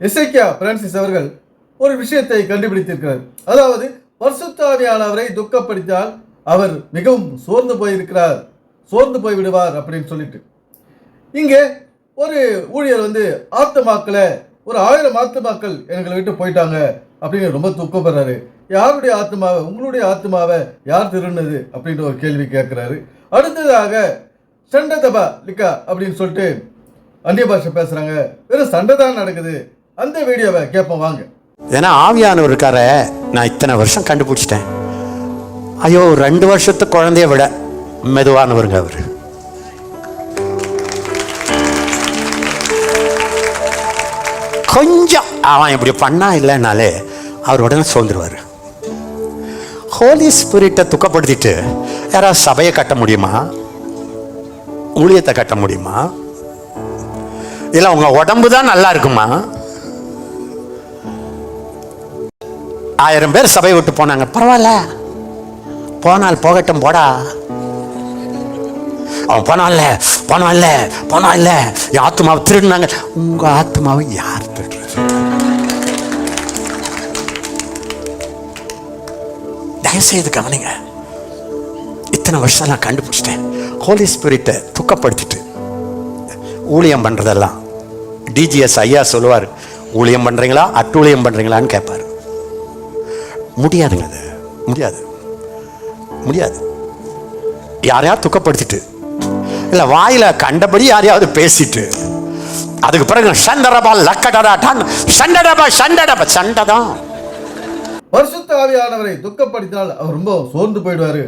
இசைக்கியா Francis அவர்கள் ஒரு விஷயத்தை கண்டுபிடித்திருக்கிறார். அதாவது பரிசுத்தாவியானவரை துக்கப்படுத்தால் அவர் மிகவும் சோர்ந்து போயிருக்கிறார். சோர்ந்து போய் விடுவார் அப்படின்னு சொல்லிட்டு. இங்கே ஒரு ஊழியர் வந்து ஆத்துமாக்களை ஒரு ஆயிரம் ஆத்துமாக்கள் எங்களை விட்டு போயிட்டாங்க அப்படின்னு ரொம்ப துக்கப்படுறாரு. யாருடைய ஆத்மாவை உங்களுடைய ஆத்மாவை யார் திருநது அப்படின்ற ஒரு கேள்வி கேட்குறாரு. அடுத்ததாக சண்டதபா லிக்கா அப்படின்னு சொல்லிட்டு அந்நிய பாஷை பேசுகிறாங்க வெறும் சண்டை தான் நடக்குது. அந்த வீடியோவை கேட்போம் வாங்க. ஏன்னா ஆவியானவர் இருக்கார நான் இத்தனை வருஷம் கண்டுபிடிச்சிட்டேன். ஐயோ ரெண்டு வருஷத்து குழந்தைய விட மெதுவானவருங்க அவர். கொஞ்சம் அவன் இப்படி பண்ணா இல்லைனாலே அவர் உடனே சோர்ந்துருவார். ஹோலி ஸ்பிரிட்டை துக்கப்படுத்திட்டு யாராவது சபையை கட்ட முடியுமா? ஊழியத்தை கட்ட முடியுமா? இல்லை உங்கள் உடம்பு தான் நல்லா இருக்குமா? ஆயிரம் பேர் சபை விட்டு போனாங்க. பரவாயில்ல. போனால் போகட்டும் போடா. அவன் போனான்ல போனான்ல போனான்ல. என் ஆத்மாவை திருடினாங்க. உங்க ஆத்மாவை யார் திருடுறது? தயவுசெய்து கவனிங்க. இத்தனை வருஷம் நான் கண்டுபிடிச்சிட்டேன். ஹோலி ஸ்பிரிட்டை துக்கப்படுத்திட்டு ஊழியம் பண்ணுறதெல்லாம் டிஜிஎஸ் ஐயா சொல்லுவார் ஊழியம் பண்ணுறீங்களா அட்டூழியம் பண்ணுறீங்களான்னு கேட்பார் முடியாதுங்க அது முடியாது. முடியாது. யாரையாவது துக்கப்படுத்திட்டு இல்லை வாயில கண்டபடி யாரையாவது பேசிட்டு அதுக்கு பிறகு சண்டரபா லக்கடடா டன் சண்டடபா சண்டடபா சண்டை தான் பரிசுத்த ஆவியானவரை துக்கப்படுத்தினால் அவர் ரொம்ப சோர்ந்து போயிடுவாரு.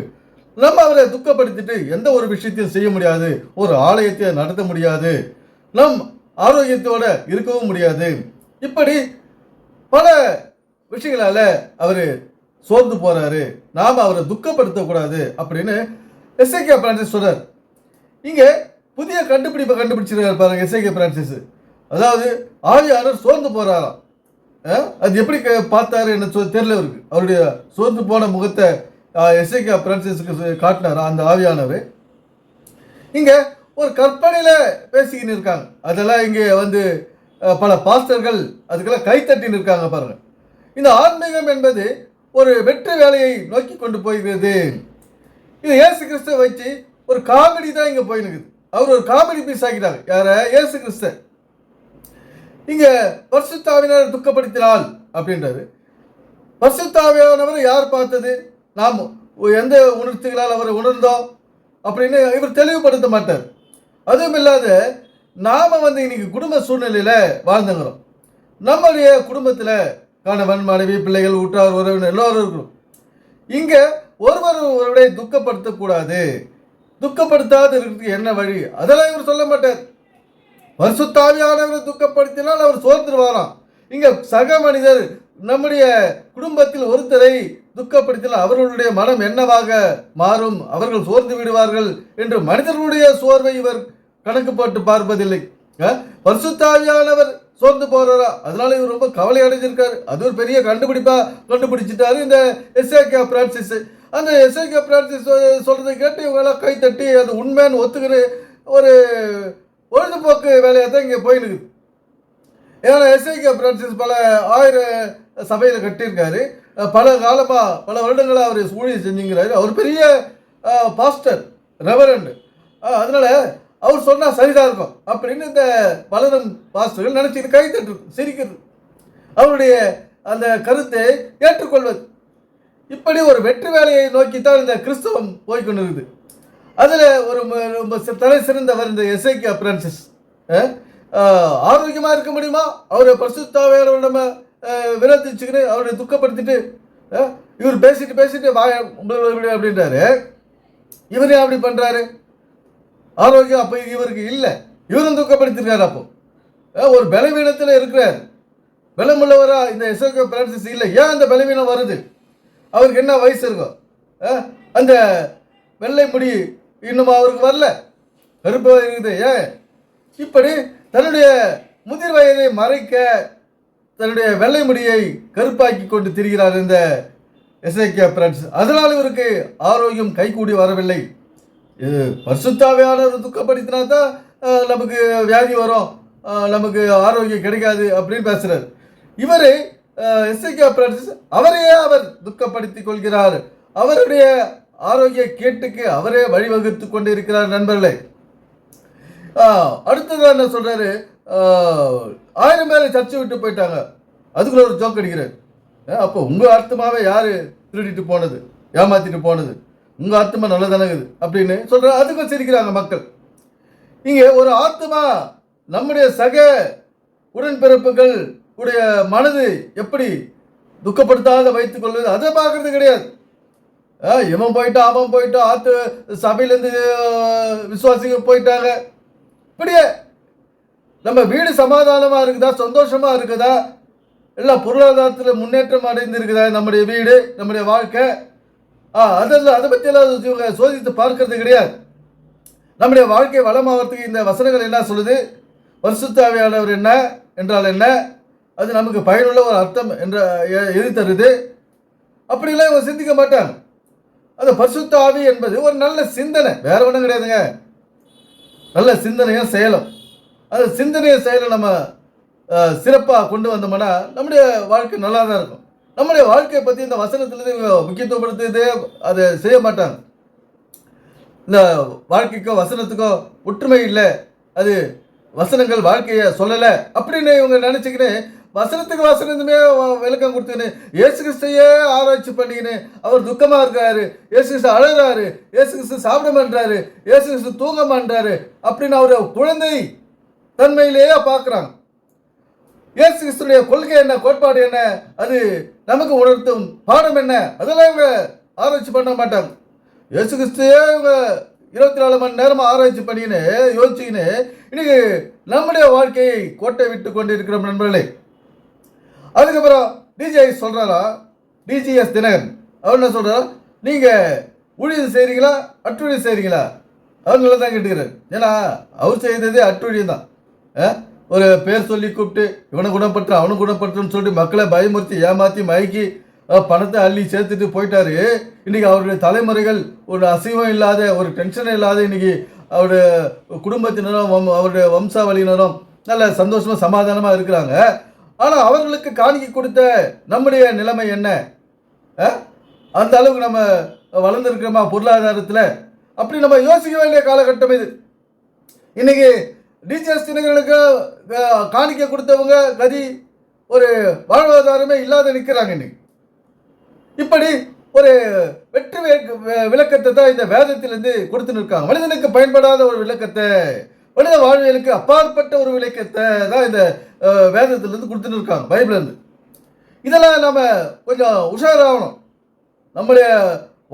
நம்ம அவரை துக்கப்படுத்திட்டு எந்த ஒரு விஷயத்தையும் செய்ய முடியாது ஒரு ஆலயத்தை நடத்த முடியாது நம் ஆரோக்கியத்தோட இருக்கவும் முடியாது. இப்படி பல விஷயங்களால அவர் சோர்ந்து போறாரு. நாம் அவரை துக்கப்படுத்தக்கூடாது அப்படின்னு எஸ்ஐகே பிரான்சிஸ் சொல்றார். இங்கே புதிய கண்டுபிடிப்பை கண்டுபிடிச்சிருக்காரு பாருங்க எஸ்ஐகே பிரான்சிஸ். அதாவது ஆவியாளர் சோர்ந்து போறாராம். அது எப்படி பார்த்தாரு என்ன தெரியல இருக்கு அவருடைய சோர்ந்து போன முகத்தை எஸ்ஐகே பிரான்சிஸுக்கு காட்டினாரா அந்த ஆவியானவர் இங்க ஒரு கற்பனையில் பேசிக்கின்னு இருக்காங்க. அதெல்லாம் இங்கே வந்து பல பாஸ்டர்கள் அதுக்கெல்லாம் கைத்தட்டின்னு இருக்காங்க பாருங்கள் இந்த ஆன்மீகம் என்பது ஒரு வெற்றி வேலையை நோக்கி கொண்டு போகிறது இது ஏசு கிறிஸ்துவை வச்சு ஒரு காமெடி தான் இங்கே போயினுக்குது. அவர் ஒரு காமெடி பீஸ் ஆகிறார் யார? ஏசு கிறிஸ்த. இங்க பர்சுத்தாவினர் துக்கப்படுத்தினால் அப்படின்றாரு. பரிசுத்தாவியானவர் யார் பார்த்தது? நாம் எந்த உணர்ச்சிகளால் அவரை உணர்ந்தோம் அப்படின்னு இவர் தெளிவுபடுத்த மாட்டார். அதுவும் இல்லாத நாம் வந்து இன்னைக்கு குடும்ப சூழ்நிலையில் வாழ்ந்துங்கிறோம் நம்முடைய குடும்பத்தில் கணவன் மனைவி பிள்ளைகள் உற்றார் உறவினர் எல்லோரும் இருக்கிறோம் இங்கே ஒருவர் ஒருவரை துக்கப்படுத்தக்கூடாது. துக்கப்படுத்தாது இருக்கிறதுக்கு என்ன வழி? அதெல்லாம் இவர் சொல்ல மாட்டார். வருஷத்தாவியானவரை துக்கப்படுத்தினால் அவர் சோர்ந்துருவாராம். இங்கே சக மனிதர் நம்முடைய குடும்பத்தில் ஒருத்தரை துக்கப்படுத்தினால் அவர்களுடைய மனம் என்னவாக மாறும்? அவர்கள் சோர்ந்து விடுவார்கள் என்று மனிதர்களுடைய சோர்வை இவர் கணக்கு போட்டு பார்ப்பதில்லை. அஹ், பரிசுத்தாவியானவர் சோர்ந்து போறாரா? அதனால இவர் ரொம்ப கவலை அடைஞ்சிருக்காரு. அது ஒரு பெரிய கண்டுபிடிப்பா கண்டுபிடிச்சிட்டாரு இந்த எஸ்ஏகே பிரான்சிஸ். அந்த எஸ்ஏகே பிரான்சிஸ் சொல்றதை கேட்டு இவங்களாம் கை தட்டி அது உண்மைன்னு ஒத்துக்கிற ஒரு பொழுதுபோக்கு வேலையாக தான் இங்கே போயினுக்குது ஏன்னா எஸ்ஐகே பிரான்சிஸ் பல ஆயிரம் சபையில் கட்டியிருக்காரு. பல காலமாக பல வருடங்களாக அவர் ஊழியர் செஞ்சுங்கிறாரு. அவர் பெரிய பாஸ்டர் ரெவரண்டு. அதனால அவர் சொன்னால் சரிதான் இருக்கும் அப்படின்னு இந்த பலரும் பாஸ்டர்கள் நினச்சிட்டு கை தட்டு சிரிக்கிறது. அவருடைய அந்த கருத்தை ஏற்றுக்கொள்வது. இப்படி ஒரு வெற்றி வேலையை நோக்கித்தான் இந்த கிறிஸ்தவம் போய்கொண்டிருக்குது அதில் ஒரு ரொம்ப தலை சிறந்தவர் இந்த எஸ்ஐகே பிரான்சிஸ். ஆரோக்கியமாக இருக்க முடியுமா? அவரை பரிசுத்தாவையோட நம்ம அஹ், விரோதிச்சுக்கிட்டு அவரை துக்கப்படுத்திட்டு இவர் பேசிட்டு பேசிட்டு வாய இப்படி அப்படின்றாரு. இவர் ஏன் அப்படி பண்ணுறாரு ஆரோக்கியம் அப்போ இவருக்கு இல்லை. இவரும் துக்கப்படுத்திருக்காரு அப்போ. ஒரு பலவீனத்தில் இருக்கிறார். பலமுள்ளவரா இந்த எஸ்ஓகே பிரான்சிஸ் இல்லை. ஏன் அந்த பலவீனம் வருது? அவருக்கு என்ன வயசு இருக்கும்? அந்த வெள்ளை முடி இன்னும் அவருக்கு வரல. கருப்பு இருக்குது. ஏன் இப்படி தன்னுடைய முதிர் வயதை மறைக்க தன்னுடைய வெள்ளை முடியை கருப்பாக்கி கொண்டு திரிகிறார் இந்த எஸ்ஐகே பிரான்சிஸ். அதனால் இவருக்கு ஆரோக்கியம் கைகூடி வரவில்லை. இது பரிசுத்தாவையானவர் துக்கப்படுத்தினா தான் நமக்கு வியாதி வரும் நமக்கு ஆரோக்கியம் கிடைக்காது அப்படின்னு பேசுகிறார் இவர் எஸ்ஐகே பிரான்சிஸ் அவரையே அவர் துக்கப்படுத்திக் கொள்கிறார். அவருடைய ஆரோக்கிய கேட்டுக்கு அவரே வழிவகுத்து கொண்டிருக்கிறார் நண்பர்களே. நண்பர்களை அடுத்தது என்ன சொல்றாரு? ஆயிரம் பேரை சர்ச்சை விட்டு போயிட்டாங்க. அதுக்குள்ள ஒரு ஜோக் அடிக்கிறார். அப்போ உங்க அர்த்தமாகவே யாரு திருடிட்டு போனது? ஏமாத்திட்டு போனது? உங்கள் ஆத்மா இருக்குது? அப்படின்னு சொல்கிற அதுக்கும் சிரிக்கிறாங்க மக்கள். இங்கே ஒரு ஆத்மா நம்முடைய சக உடன்பிறப்புகள் உடைய மனது எப்படி துக்கப்படுத்தாத வைத்துக் கொள்வது? அதை பார்க்கறது கிடையாது. ஆ, இவன் போயிட்டான் அவன் போயிட்டான் ஆத்து சபையிலேருந்து விசுவாசிகள் போயிட்டாங்க. இப்படியே நம்ம வீடு சமாதானமாக இருக்குதா? சந்தோஷமாக இருக்குதா? எல்லாம் பொருளாதாரத்தில் முன்னேற்றம் அடைந்து இருக்குதா நம்முடைய வீடு நம்முடைய வாழ்க்கை? அதெல்லாம் அதை பற்றியெல்லாம் இவங்க சோதித்து பார்க்கறது கிடையாது. நம்முடைய வாழ்க்கை வளமாகறதுக்கு இந்த வசனங்கள் என்ன சொல்லுது? வருஷத்தாவியானவர் என்ன என்றால் என்ன? அது நமக்கு பயனுள்ள ஒரு அர்த்தம் என்ற எ- எது தருது? அப்படிலாம் இவங்க சிந்திக்க மாட்டாங்க. அந்த பரிசுத்த ஆவி என்பது ஒரு நல்ல சிந்தனை. வேற ஒன்றும் கிடையாதுங்க. நல்ல சிந்தனையும் செயலும். அந்த சிந்தனையும் செயலும் நம்ம சிறப்பாக கொண்டு வந்தோம்னா நம்முடைய வாழ்க்கை நல்லா தான் இருக்கும். நம்முடைய வாழ்க்கையை பற்றி இந்த வசனத்துலேருந்து இவங்க அதை செய்ய மாட்டாங்க. இந்த வாழ்க்கைக்கோ வசனத்துக்கோ ஒற்றுமை இல்லை. அது வசனங்கள் வாழ்க்கையை சொல்லலை அப்படின்னு இவங்க நினச்சிக்கின்னு வசனத்துக்கு வசனத்துமே விளக்கம் கொடுத்துக்கின்னு ஏசு கிறிஸ்தையே ஆராய்ச்சி பண்ணிக்கின்னு அவர் துக்கமாக இருக்காரு இயேசு கிறிஸ்து அழுகிறாரு இயேசு கிறிஸ்து சாப்பிட மாட்டாரு இயேசு கிறிஸ்து தூங்க மாட்டாரு அப்படின்னு அவர் குழந்தை தன்மையிலேயே பார்க்குறாங்க. ஏசு கிறிஸ்துடைய கொள்கை என்ன கோட்பாடு என்ன அது நமக்கு உணர்த்தும் பாடம் என்ன? அதெல்லாம் இவங்க ஆராய்ச்சி பண்ண மாட்டாங்க இயேசு கிறிஸ்துவே இவங்க இருபத்தி நாலு மணி நேரமாக ஆராய்ச்சி பண்ணின்னு யோசிச்சுக்கின்னு இன்னைக்கு நம்முடைய வாழ்க்கையை கோட்டை விட்டு கொண்டு இருக்கிறோம் நண்பர்களே. அதுக்கப்புறம் டிஜிஐ சொல்கிறாரா டிஜிஎஸ் தினகரன். அவர் என்ன சொல்கிறார் நீங்கள் ஊழியம் செய்கிறீங்களா அட்டுழியம் செய்கிறீங்களா அவர் நல்லா தான் கேட்டுக்கிறார். ஏன்னா அவர் செய்தது அட்டுழியம் தான் ஆ? ஒரு பேர் சொல்லி கூப்பிட்டு இவனை குணப்படுத்து அவனை குணப்படுத்துன்னு சொல்லிட்டு மக்களை பயமுறுத்தி ஏமாற்றி மயக்கி பணத்தை அள்ளி சேர்த்துட்டு போயிட்டாரு. இன்னைக்கு அவருடைய தலைமுறைகள் ஒரு அசைவம் இல்லாத ஒரு டென்ஷன் இல்லாத இன்னைக்கு அவருடைய குடும்பத்தினரும் அவருடைய வம்சாவளியினரும் நல்ல சந்தோஷமா சமாதானமா இருக்கிறாங்க. ஆனால் அவர்களுக்கு காணிக்கை கொடுத்த நம்முடைய நிலைமை என்ன? ஆ? அந்த அளவுக்கு நம்ம வளர்ந்துருக்கிறோமா பொருளாதாரத்தில்? அப்படி நம்ம யோசிக்க வேண்டிய காலகட்டம் இது. இன்னைக்கு டிஜிஎஸ் தினங்களுக்கு காணிக்க கொடுத்தவங்க கதி ஒரு வாழ்வாதாரமே இல்லாத நிற்கிறாங்க இன்னைக்கு. இப்படி ஒரு வெற்றி விளக்கத்தை தான் இந்த வேதத்திலிருந்து கொடுத்து நிற்காங்க மனிதனுக்கு பயன்படாத ஒரு விளக்கத்தை மனித வாழ்வியலுக்கு அப்பாற்பட்ட ஒரு விளக்கத்தை தான் இந்த வேதத்திலிருந்து கொடுத்துன்னு இருக்காங்க பைபிள்ல இதெல்லாம் நம்ம கொஞ்சம் உஷாராகணும். நம்முடைய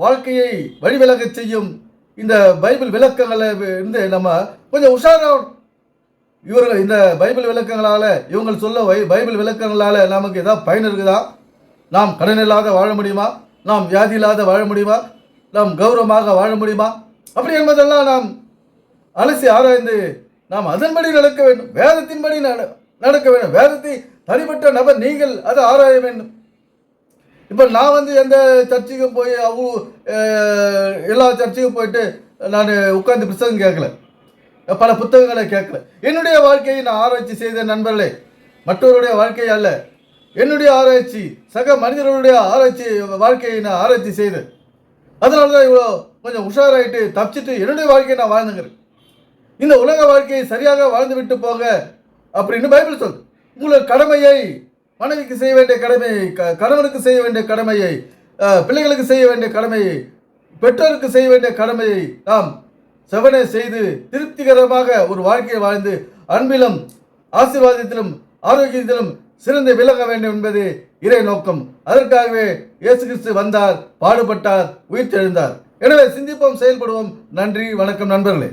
வாழ்க்கையை வழிவிலக செய்யும் இந்த பைபிள் விளக்கங்களை இருந்து நம்ம கொஞ்சம் உஷாராகணும். இவர்கள் இந்த பைபிள் விளக்கங்களால் இவங்க சொல்ல வை- பைபிள் விளக்கங்களால் நமக்கு ஏதாவது பயன் இருக்குதா? நாம் கடன் இல்லாத வாழ முடியுமா? நாம் வியாதி இல்லாத வாழ முடியுமா? நாம் கௌரவமாக வாழ முடியுமா? அப்படி என்பதெல்லாம் நாம் அலசி ஆராய்ந்து நாம் அதன்படி நடக்க வேண்டும். வேதத்தின்படி நடக்க வேண்டும். வேதத்தை தனிப்பட்ட நபர் நீங்கள் அதை ஆராய வேண்டும். இப்போ நான் வந்து எந்த சர்ச்சுக்கும் போய் அவ்வளோ எல்லா சர்ச்சுக்கும் போயிட்டு நான் உட்காந்து புத்தகம் கேட்கல. பல புத்தகங்களை கேட்கல. என்னுடைய வாழ்க்கையை நான் ஆராய்ச்சி செய்த நண்பர்களே மற்றவருடைய வாழ்க்கை அல்ல. என்னுடைய ஆராய்ச்சி சக மனிதர்களுடைய ஆராய்ச்சி வாழ்க்கையை நான் ஆராய்ச்சி செய்தேன். அதனால தான் இவ்வளோ கொஞ்சம் உஷாராயிட்டு தப்பிச்சிட்டு என்னுடைய வாழ்க்கையை நான் வாழ்ந்துங்கிறேன் இந்த உலக வாழ்க்கையை சரியாக வாழ்ந்து விட்டு போங்க அப்படின்னு பைபிள் சொல் உங்களோட கடமையை மனைவிக்கு செய்ய வேண்டிய கடமையை க- கணவனுக்கு செய்ய வேண்டிய கடமையை பிள்ளைகளுக்கு செய்ய வேண்டிய கடமையை பெற்றோருக்கு செய்ய வேண்டிய கடமையை நாம் செவனை செய்து திருப்திகரமாக ஒரு வாழ்க்கையை வாழ்ந்து அன்பிலும் ஆசீர்வாதத்திலும் ஆரோக்கியத்திலும் சிறந்து விலக வேண்டும் என்பது இறை நோக்கம். அதற்காகவே இயேசு கிறிஸ்து வந்தார் பாடுபட்டார் உயிர் தெழுந்தார் எனவே சிந்திப்போம் செயல்படுவோம். நன்றி வணக்கம் நண்பர்களே.